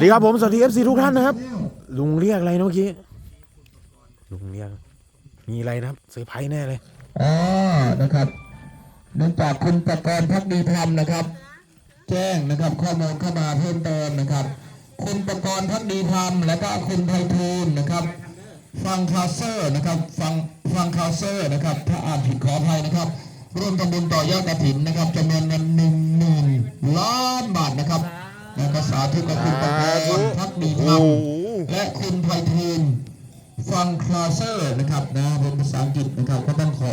สวัสดีครับผมสวัสดีเอฟซีทุกท่านนะครับ ลุงเรียกอะไรนะเมื่อกี้ ลุงเรียก มีอะไรนะครับเซอร์ไพรส์แน่เลยอ๋อนะครับเนื่องจากคุณประกรณ์พักดีธรรมนะครับ แจ้งนะครับข้อมูลเข้ามาเพิ่มเติมนะครับ คุณประกรณ์พักดีธรรม และก็คุณไพฑูรย์นะครับ ฟังคาเซอร์นะครับ ฟังฟังคาเซอร์นะครับ ถ้าอ่านผิดขออภัยนะครับ ร่วมทำบุญต่อยอดกระถินนะครับจำนวนเงินหนึ่งหมื่นล้านบาทนะครับ แล้วก็สาธุกับคุณประกรณ์พักดีธรรมและคุณไพฑูรย์ฟังคลาเซอร์นะครับนะเป็นภาษาอังกฤษนะครับก็ต้องขอ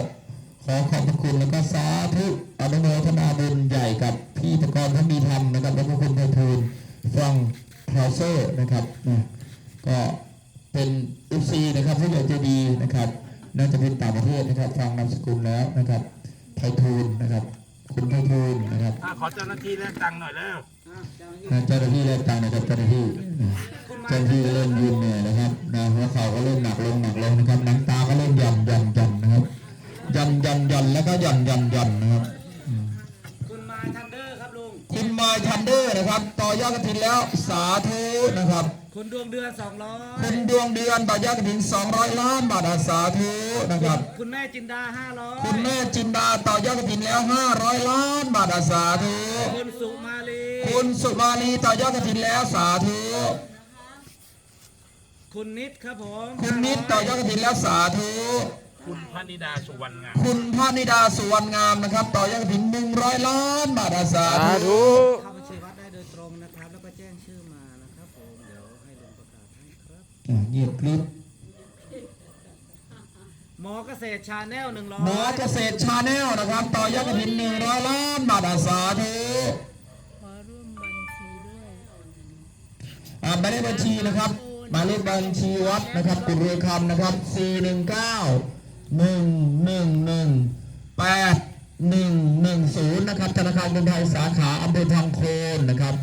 ขอขอบพระคุณแล้วก็สาธุอนุโมทนาบุญใหญ่กับพี่ประกรณ์พักดีธรรมนะครับแล้วก็คุณไพฑูรย์ฟังคลาเซอร์นะครับนะก็เป็นเอฟซีนะครับผู้ใหญ่ใจดีนะครับน่าจะเป็นต่างประเทศนะครับฟังนามสกุลแล้วนะครับไพฑูรย์นะครับ คุณไพฑูรย์นะครับอะขอเจ้าหน้าที่แลกตังค์หน่อยแล้วนะเจ้าหน้าที่แรกตังค์นะครับเจ้าหน้าที่นะเจ้าหน้าที่ก็เริ่มยืนเหนื่อยนะครับนะหัวเข่าก็เริ่มหนักลงหนักลงนะครับหนังตาก็เริ่มหย่อนหย่อนหย่อนนะครับหย่อนหย่อนหย่อนแล้วก็หย่อนหย่อนหย่อนนะครับ ดวงเดือนสองร้อยคุณดวงเดือนต่อยอดกระถิน200 ล้านบาทอะสาธุนะครับ คุณแม่จินดาห้าร้อยคุณแม่จินดาต่อยอดกระถินแล้ว 500 ล้านบาทอะสาธุคุณสุมาลีคุณสุมาลีต่อยอดกระถินแล้วสาธุคุณนิดครับผมคุณนิดต่อยอดกระถินแล้วสาธุคุณพนิดาสุวรรณงาม คุณพานิดาสุวรรณงามนะครับ ต่อยอดกระถิน100 ล้านบาทอาสาสาธุธุเข้าบัญชีวัดได้โดยตรงนะครับ แล้วก็แจ้งชื่อ เงียบคลิปหมอเกษตรชาแนลหนึ่งร้อยหมอเกษตรชาแนลนะครับ ต่อยอดกระถิน100ล้านบาทอาสาธุขอร่วมบัญชีด้วยอ่าหมายเลขบัญชีนะครับหมายเลขบัญชีวัดนะครับกุฎเรือคำนะครับ419 111 8110นะครับธนาคารกรุงไทยสาขาอำเภอทองโคนนะครับ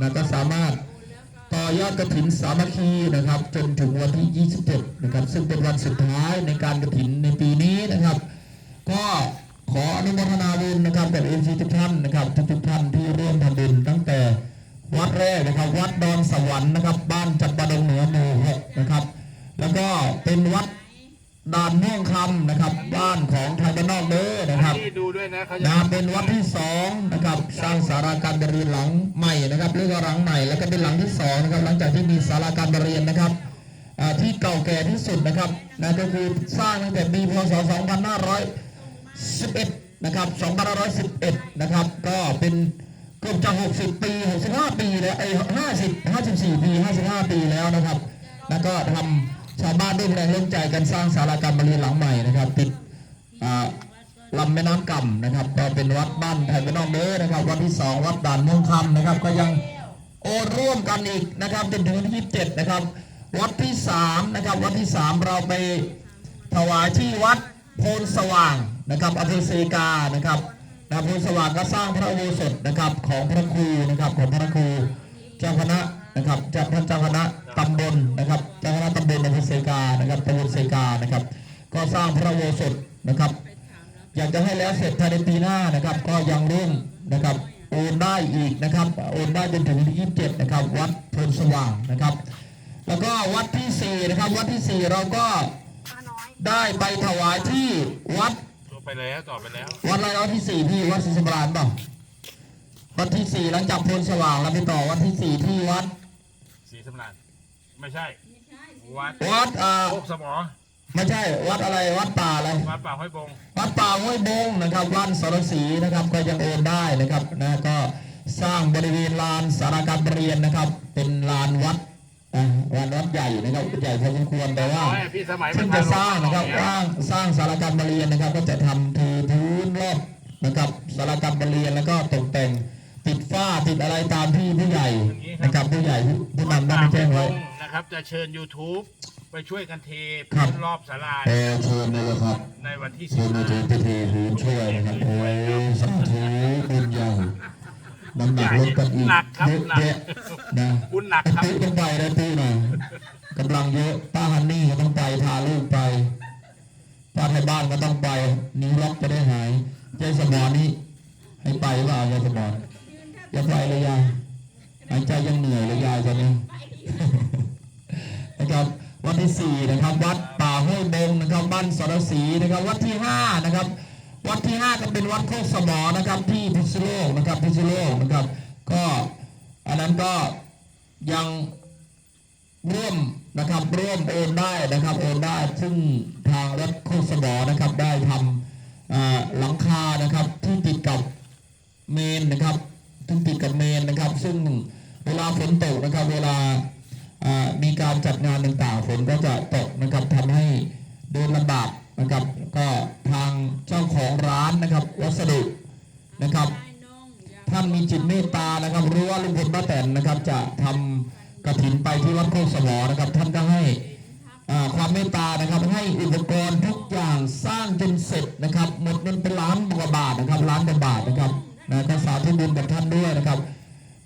นะก็สามารถ ต่อยอดกระถินสามัคคีนะครับ จนถึงวันที่ 27 นะครับ ซึ่งเป็นวันสุดท้ายในการกระถินในปีนี้นะครับ ก็ขออนุโมทนาบุญนะครับกับเอ็นซีทุกท่านนะครับทุกๆท่านที่ร่วมทำบุญตั้งแต่วัดแรกนะครับ วัดดอนสวรรค์นะครับ บ้านจับประดงเหนือหมู่หกนะครับ แล้วก็เป็นวัด ด่านม่วงคำนะครับ บ้านของไทยบ้านนอกเด้อนะครับที่ดูด้วยนะเขาจะนะเป็นวัดที่สองนะครับ สร้างสาราการประเรียนหลังใหม่นะครับเรียกว่าหลังใหม่แล้วก็เป็นหลังที่สองนะครับ หลังจากที่มีสาราการประเรียนนะครับอ่าที่เก่าแก่ที่สุดนะครับนะก็คือสร้างตั้งแต่ปีพศ 2511 นะครับ 2511 นะครับ ก็เป็นเกือบจะ 60 ปี 65 ปีแล้วไอ้50 54 ปี 55 ปีแล้วนะครับ แล้วก็ทำ ชาวบ้านร่วมแรงร่วมใจกันสร้างสาราการระเรียนหลังใหม่นะครับติดลำแม่น้ำก่ำนะครับก็เป็นวัดบ้านไทยบ้านนอกเด้อนะครับวัดที่สองวัดด่านม่วงคำนะครับ ก็ยังโอนร่วมกันอีกนะครับจนถึงวันที่27นะครับ วัดที่สามนะครับวัดที่สามเราไปถวายที่วัดโพนสว่างนะครับอำเภอเซกานะครับนะโพนสว่างก็สร้างพระอุโบสถนะครับของพระครูนะครับของพระครูเจ้าคณะนะครับเจ้าท่านเจ้าคณะ ตำบลนะครับเจ้าคณะตำบลอำเภอเซกานะครับตำบลเซกานะครับ ก็สร้างพระอุโบสถนะครับ อยากจะให้แล้วเสร็จภายในปีหน้านะครับ ก็ยังร่วมนะครับโอนได้อีกนะครับโอนได้จนถึงวันที่27นะครับ วัดโพนสว่างนะครับ แล้วก็วัดที่ 4 นะครับ วัดที่ 4 เราก็ได้ไปถวายที่วัดตัวไปแล้วต่อไปแล้ว วัดอะไรวัดที่4พี่วัดศรีสมรานเปล่าวัดที่ 4 หลังจากโพนสว่างเราไปต่อวัดที่ 4 ที่วัดสีสำราญ ไม่ใช่ วัดวัดอ่าโคกสมอไม่ใช่วัดอะไรวัดป่าอะไร วัดป่าห้อยบง วัดป่าห้วยบงนะครับวัดสรศรีนะครับก็ยังโอนได้นะครับนะก็สร้างบริเวณลานสาราการประเรียนนะครับ เป็นลานวัดอ่าลานวัดใหญ่นะครับใหญ่พอสมควรแต่ว่าเอาให้พี่สมัยซึ่งจะสร้างนะครับสร้างสร้างสาราการประเรียนนะครับ ก็จะทำทีพื้นรอบนะครับสาราการประเรียนแล้วก็ตกแต่งติดฝ้าติดอะไรตามที่ผู้ใหญ่นะครับผู้ใหญ่ผู้นำได้ป่าแจ้งห้ไว้อยบง นะครับ จะเชิญ YouTube ไปช่วยกันเทครับรอบศาลาเออเชิญเลยครับในวันที่เชิญมาถึงพิธีพื้นช่วยนะครับโอ้ยสาธุบุญใหญ่น้ำหนักลดกันอีกหนักครับเยอะหนักแยะนะบุญหนักครับตู้ต้องไปนะตู้หน่อยกำลังเยอะป้าฮันนี่ก็ต้องไปพาลูกไปป้าไทยบ้านก็ต้องไป นิ้วล็อกจะได้หายยายสมอนี่ให้ไปหรือเปล่ายายสมอนอย่าไปเลยยายอ่ นะครับวันที่ 4 นะครับ วัดป่าห้วยบงนะครับบ้านสระสีนะครับวัดที่ 5 นะครับ วัดที่ 5 ก็เป็นวัดโคกสมอนะครับที่พิษณุโลกนะครับพิษณุโลกนะครับก็อันนั้นก็ยังร่วมนะครับร่วมโอนได้นะครับโอนได้ซึ่งทางวัดโคกสมอนะครับได้ทำหลังคานะครับที่ติดกับเมนนะครับที่ติดกับเมนนะครับ ซึ่งเวลาฝนตกนะครับเวลา มีการจัดงานต่างๆฝนก็จะตกนะครับทำให้เดินลำบากนะครับ ก็ทางเจ้าของร้านนะครับวัสดุนะครับท่านมีจิตเมตตานะครับรู้ว่าลุงพลป้าแตนนะครับ จะทำกระถินไปที่วัดโคกสมอนะครับ ท่านก็ให้ความเมตตานะครับ ให้อุปกรณ์ทุกอย่างสร้างจนเสร็จนะครับหมดเงินเป็นล้านกว่าบาทนะครับล้านกว่าบาทนะครับนะก็สาธุบุญกับท่านด้วยนะครับ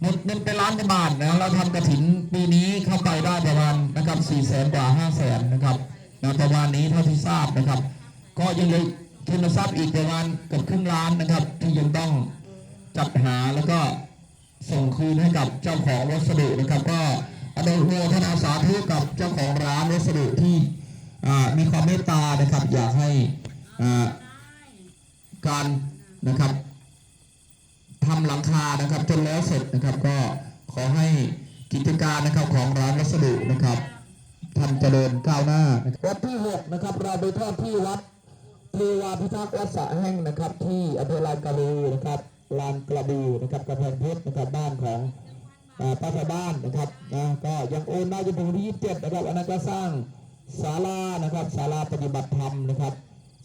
หมดเงินเป็นล้านกว่าบาทนะเราทำกระถินปีนี้เข้าไปได้ประมาณนะครับสี่แสนกว่าห้าแสนนะครับนะประมาณนี้เท่าที่ทราบนะครับ ก็ยังเหลยทุนทรัพย์อีกประมาณเกือบครึ่งล้านนะครับ ที่ยังต้องจัดหาแล้วก็ส่งคืนให้กับเจ้าของวัสดุนะครับ ก็อนุโมทนาสาธุกับเจ้าของร้านวัสดุที่มีความเมตตานะครับ อยากให้การนะครับ ทำหลังคานะครับจนแล้วเสร็จนะครับ ก็ขอให้กิจการนะครับของร้านวัสดุนะครับทำเจริญก้าวหน้านะครับวัดที่หกนะครับเราไปทอดที่วัดเทวาพิทักษ์วัดสะแห่งนะครับ ที่อำเภอลานกระบือนะครับลานกระบือนะครับกระแพงเพชรนะครับบ้านของอ่าป้าชาวบ้านนะครับนะก็ยังโอนได้จนถึงวันที่27นะครับอันนั้นก็สร้างศาลานะครับศาลาปฏิบัติธรรมนะครับ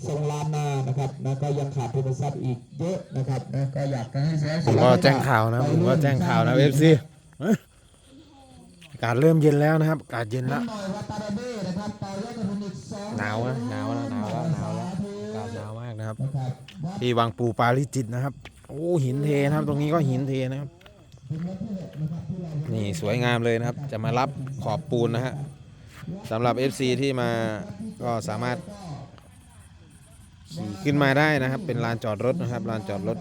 ทรงลานนานะครับนะก็ยังขาดทุนทรัพย์อีกเยอะนะครับนะก็อยากจะให้เสียผมก็แจ้งข่าวนะผมก็แจ้งข่าวนะเอฟซีอากาศเริ่มเย็นแล้วนะครับอากาศเย็นแล้วหน่อยวัดตาระเบ้นะครับต่อยอดกระทุนอีกสองหนาวนะหนาวแล้วหนาวแล้วหนาวแล้วอากาศหนาวมากนะครับนะครับ ที่วังปูปาริจิตนะครับ โอ้หินเทนะครับ ตรงนี้ก็หินเทนะครับ นี่สวยงามเลยนะครับ จะมารับขอบปูนนะฮะสำหรับ FC ที่มาก็สามารถ ขี่ขึ้นมาได้นะครับ เป็นลานจอดรถนะครับลานจอดรถ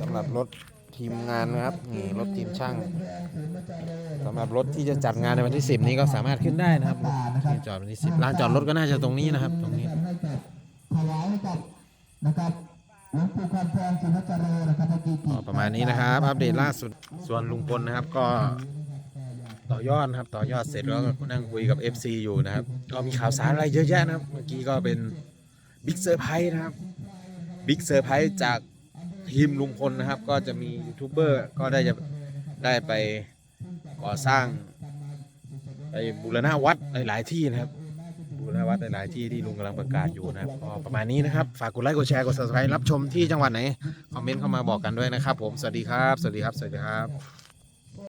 สำหรับรถทีมงานนะครับนี่รถทีมช่างสำหรับรถที่จะจัดงานในวันที่ 10 นี้ก็สามารถขึ้นได้นะครับรถที่จอดวันที่10ลานจอดรถก็น่าจะตรงนี้นะครับ ตรงนี้ถวายให้กับนะครับหลวงปู่คำแพงสุนทรเรนะครับประมาณนี้นะครับ อัปเดตล่าสุดส่วนลุงพลนะครับก็ ต่อยอดนะครับต่อยอดเสร็จแล้วก็นั่งคุยกับ FC อยู่นะครับก็มีข่าวสารอะไรเยอะแยะนะครับเมื่อกี้ก็เป็นบิ๊กเซอร์ไพรส์นะครับบิ๊กเซอร์ไพรส์จากทีมลุงพลนะครับ ก็จะมียูทูบเบอร์ก็ได้จะได้ไปก่อสร้างไปบูรณะวัดหลาย ๆ ที่นะครับบูรณะวัดหลาย ๆ ที่ที่ลุงกำลังประกาศอยู่นะครับก็ประมาณนี้นะครับ ฝากกดไลค์กดแชร์กด subscribe รับชมที่จังหวัดไหน คอมเมนต์เข้ามาบอกกันด้วยนะครับ ผมสวัสดีครับ สวัสดีครับ สวัสดีครับ